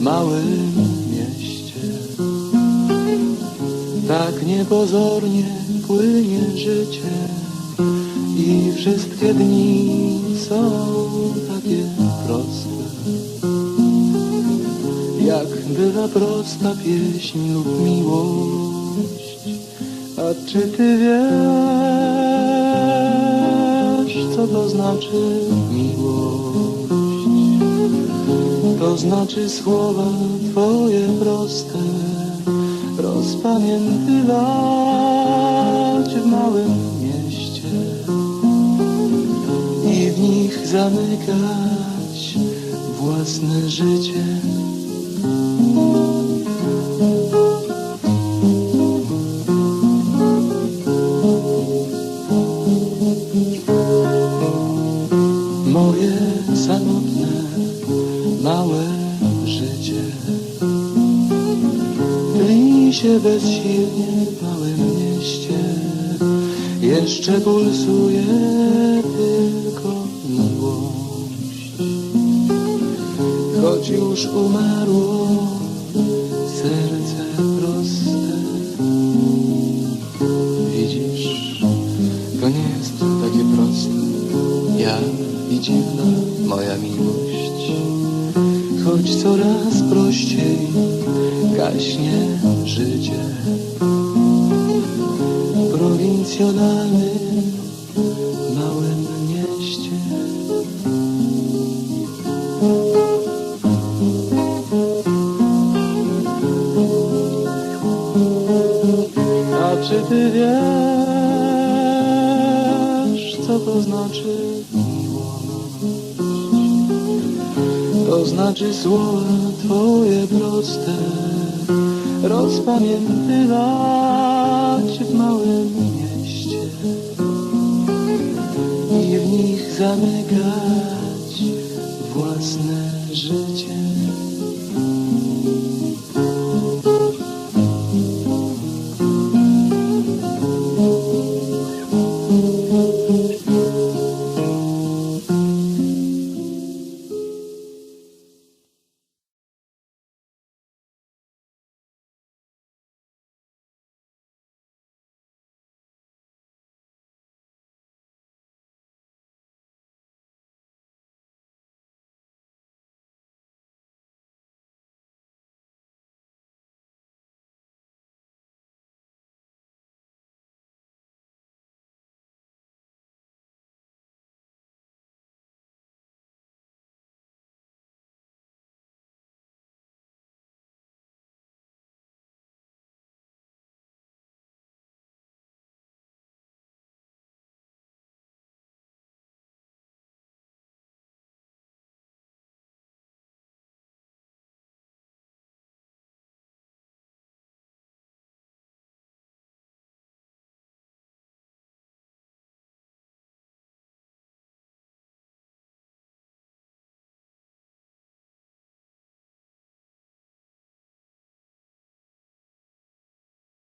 małym mieście. Tak niepozornie płynie życie i wszystkie dni są takie proste. Jak bywa prosta pieśń lub miłość, a czy ty wiesz, co to znaczy miłość? To znaczy słowa twoje proste, rozpamiętywać w małym mieście i w nich zamykać własne życie. Moje samotne, małe życie. Tli się bezsilnie w małym mieście. Jeszcze pulsuje tylko miłość. Choć już umarło serce proste. Widzisz, to nie jest takie proste. Jak i dziwna moja miłość Choć coraz prościej gaśnie życie W prowincjonalnym małym mieście A czy ty wiesz, co to znaczy miłość? To znaczy słowa twoje proste, rozpamiętywać w małym mieście i w nich zamykać własne życie.